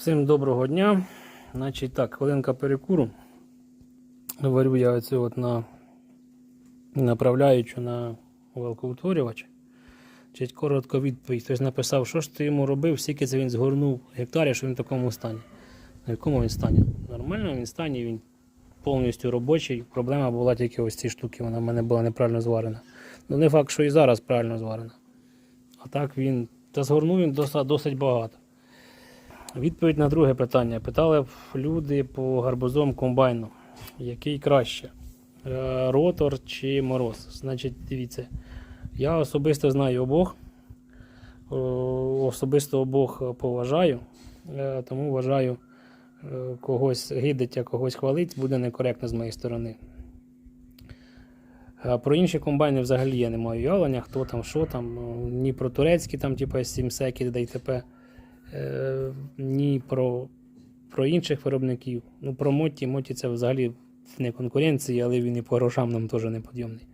Всім доброго дня. Значить так, хвилинка перекуру. Варю я оцю от на направляючу на велкоутворювач. Чуть коротко відповідь. Хтось написав, що ж ти йому робив, скільки це він згорнув гектарів, що він в такому стані. На якому він стані? Нормально він стані, він повністю робочий. Проблема була тільки ось ці штуки, вона в мене була неправильно зварена. Ну не факт, що і зараз правильно зварена. А так він. Та згорнув він досить багато. Відповідь на друге питання. Питали люди по гарбузом комбайну, який краще? Е, Ротор чи мороз? Значить, дивіться, я особисто знаю обох. Особисто обох поважаю, Е, тому вважаю, е, когось гидить, а когось хвалить, буде некоректно з моєї сторони. Про інші комбайни взагалі я не маю явлення, хто там, що там, ну, ні про турецькі, там, типу, 7 секі, ДТП, е, ні про, про інших виробників. Ну, про Моті, Моті це взагалі не конкуренції, але він і по грошам нам теж не підйомний.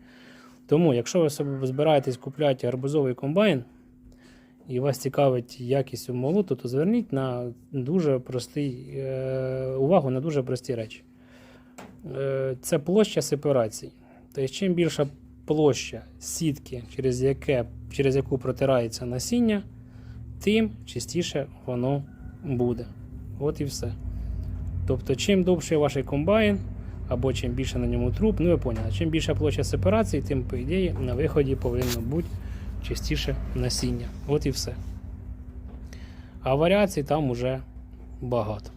Тому, якщо ви собі збираєтесь купляти гарбузовий комбайн, і вас цікавить якість молоту, то зверніть на дуже простий, е, увагу на дуже прості речі. Е, це площа сепарації. Тобто, чим більша площа сітки, через, яке, через яку протирається насіння, тим чистіше воно буде. От і все. Тобто, чим довший ваш комбайн, або чим більше на ньому труб, ну ви поняли, чим більша площа сепарації, тим, по ідеї, на виході повинно бути чистіше насіння. От і все. А варіацій там уже багато.